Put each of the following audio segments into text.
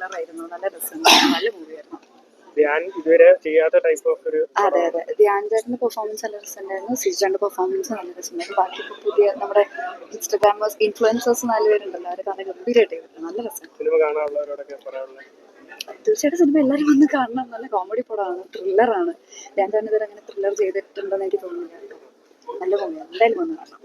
Thriller ആയിരുന്നു. നല്ല രസമുണ്ടായിരുന്നു നല്ല മൂവിയായിരുന്നു. ഞാൻ ഇതുവരെ ചെയ്യാത്ത ടൈപ്പ് ഓഫ് ഒരു അതെ അതെ. ധ്യാൻ ചേട്ടന്റെ പെർഫോമൻസ് നല്ല രസമുണ്ടായിരുന്നു. സിജാന്റെ പെർഫോമൻസ് നല്ല രസമുണ്ടായിരുന്നു. ബാക്കി പുതിയ നമ്മുടെ ഇൻസ്റ്റഗ്രാമേഴ്സ് ഇൻഫ്ലുവൻസേഴ്സ് നാല് പേരുണ്ടല്ലോ. അവരൊക്കെ നല്ല ഗംഭീരമായിട്ട് ചെയ്തിട്ടുണ്ട് നല്ല രസം സിനിമ കാണാനുള്ളവരോടൊക്കെ പറയാനുള്ളത് തീർച്ചയായിട്ടും സിനിമ എല്ലാവരും വന്ന് കാണണം. നല്ല കോമഡി പടമാണ്. ത്രില്ലറാണ് ധ്യാൻ ചേട്ടൻ ഇതുവരെ അങ്ങനെ ത്രില്ലർ ചെയ്തിട്ടുണ്ടെന്ന് എനിക്ക് തോന്നുന്നില്ല. നല്ല മൂവിയാണ്. എന്തായാലും വന്ന് കാണണം.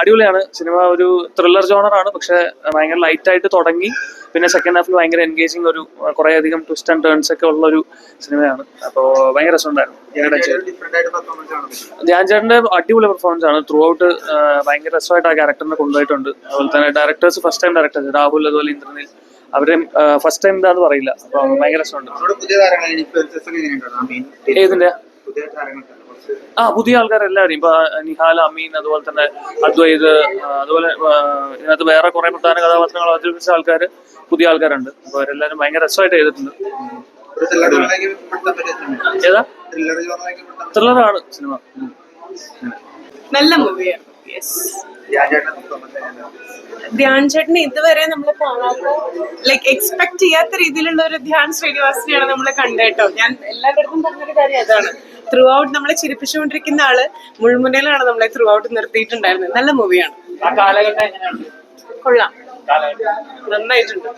അടിപൊളിയാണ്. സിനിമ ഒരു ത്രില്ലർ ജോണറാണ് പക്ഷെ ഭയങ്കര ലൈറ്റ് ആയിട്ട് തുടങ്ങി. പിന്നെ സെക്കൻഡ് ഹാഫിൽ ഭയങ്കര എൻഗേജിങ് ഒരു കുറെ അധികം ട്വിസ്റ്റ് ആൻഡ് ടേൺസ് ഒക്കെ ഉള്ള ഒരു സിനിമയാണ്. അപ്പോൾ ഭയങ്കര രസമുണ്ടായിരുന്നു. ധ്യാൻ ചേട്ടന്റെ അടിപൊളി പെർഫോമൻസ് ആണ്. ത്രൂ ഔട്ട് ഭയങ്കര രസമായിട്ട് ആ ക്യാരക്ടറിനെ കൊണ്ടുപോയിട്ടുണ്ട്. അതുപോലെ തന്നെ directors first time directors Rahul അതുപോലെ ഇന്ദ്രനിൽ. അവർ ഫസ്റ്റ് ടൈം എന്താന്ന് പറയില്ല. അപ്പൊ ഭയങ്കര രസമുണ്ട്. ഏതിന്റെ ആ പുതിയ ആൾക്കാരെല്ലാവരും ഇപ്പൊ നിഹാൽ അമീൻ അതുപോലെ തന്നെ അദ്വൈത് അതുപോലെ ഇതിനകത്ത് വേറെ കുറെ പ്രധാന കഥാപാത്രങ്ങൾ അവതരിപ്പിച്ച ആൾക്കാർ പുതിയ ആൾക്കാരുണ്ട്. അപ്പൊ അവരെല്ലാരും ഭയങ്കര രസമായിട്ട് ചെയ്തിട്ടുണ്ട്. ഏതാ? ത്രില്ലറാണ് സിനിമ. നല്ല മൂവിയാണ്. ധ്യാൻ ചേട്ടനെ ഇതുവരെ നമ്മൾ കാണാത്ത ലൈക് എക്സ്പെക്ട് ചെയ്യാത്ത രീതിയിലുള്ള ഒരു ധ്യാൻ ശ്രീനിവാസിനെയാണ് നമ്മൾ കണ്ടേട്ടോ ഞാൻ എല്ലാവരുടെയും പറഞ്ഞൊരു കാര്യം അതാണ്. ത്രൂ ഔട്ട് നമ്മളെ ചിരിപ്പിച്ചുകൊണ്ടിരിക്കുന്ന ആൾ മുൾമുനയിലാണ് നമ്മളെ ത്രൂ ഔട്ട് നിർത്തിയിട്ടുണ്ടായിരുന്നത്. നല്ല മൂവിയാണ് കൊള്ളാം. നന്നായിട്ടുണ്ട്.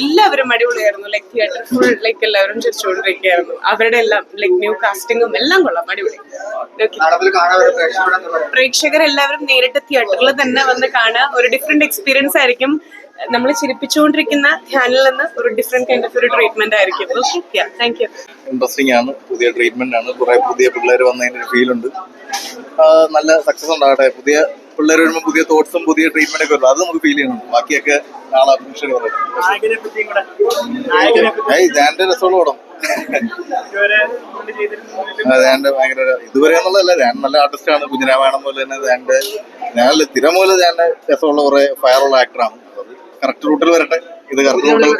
എല്ലാവരും അടിപൊളിയായിരുന്നു. ലൈക്ക് തിയേറ്റർ ഫുൾ ലൈക്ക് എല്ലാവരും ചിരിച്ചുകൊണ്ടിരിക്കുകയായിരുന്നു. അവരുടെ എല്ലാം ലൈക്ക് ന്യൂ കാസ്റ്റിംഗും എല്ലാം കൊള്ളാം. അടിപൊളി. കാണാൻ പ്രേക്ഷകരെല്ലാവരും നേരിട്ട് തിയേറ്ററിൽ തന്നെ വന്ന് കാണുക. ഒരു ഡിഫറെന്റ് എക്സ്പീരിയൻസ് ആയിരിക്കും. നമ്മൾ ചിരിപ്പിച്ചുകൊണ്ടിരിക്കുന്ന ധ്യാനിൽ നിന്ന് ഒരു ഡിഫറെന്റ് കൈൻഡ് ഓഫ് ഒരു ട്രീറ്റ്മെന്റ് ആയിരിക്കും. താങ്ക് യു ഇൻട്രസ്റ്റിംഗ് ആണ്. പുതിയ ട്രീറ്റ്മെന്റ് ആണ്. കുറെ പുതിയ പിള്ളേർ വന്നതിന്റെ ഒരു ഫീൽ ഉണ്ട്. നല്ല സക്സസ് ഉണ്ടാകട്ടെ. പുതിയ പിള്ളേർ വരുമ്പോൾ പുതിയ തോട്ട്സും പുതിയ ട്രീറ്റ്മെന്റ് ഒക്കെ വരും. അത് നമുക്ക് ഫീൽ ചെയ്യുന്നുണ്ട് ബാക്കിയൊക്കെ നാളെ പറ്റി ഞാന്റെ രസമുള്ള പടം. ഞാന്റെ ഭയങ്കര ഇതുവരെ എന്നുള്ളതല്ല ഞാൻ നല്ല ആർട്ടിസ്റ്റ് ആണ്. കുഞ്ഞിനാവേണം പോലെ തന്നെ ഞാന്റെ ഞാൻ സ്ഥിരം പോലെ ഞാൻ രസമുള്ള കുറെ ഫയറുള്ള ആക്ടറാണ് കറക്റ്റ് റൂട്ടിൽ വരട്ടെ? ഇത് കറക്റ്റ് റൂട്ടിൽ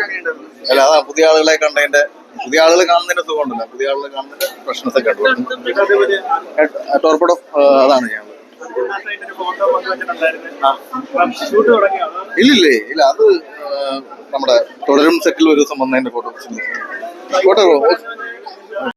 അല്ല അതാ പുതിയ ആളുകളെ കണ്ടതിന്റെ പുതിയ ആളുകൾ കാണുന്നതിന്റെ സുഖമുണ്ടല്ലോ. പുതിയ ആളുകൾ കാണുന്നതിന്റെ പ്രശ്നത്തൊക്കെ അതേപോലെ ടോർപ്പടം അതാണ് ഞാൻ? ഇല്ലില്ലേ ഇല്ല അത് നമ്മുടെ തുടരും സെറ്റിൽ ഒരു ദിവസം വന്നതിന്റെ ഫോട്ടോ ഫോട്ടോ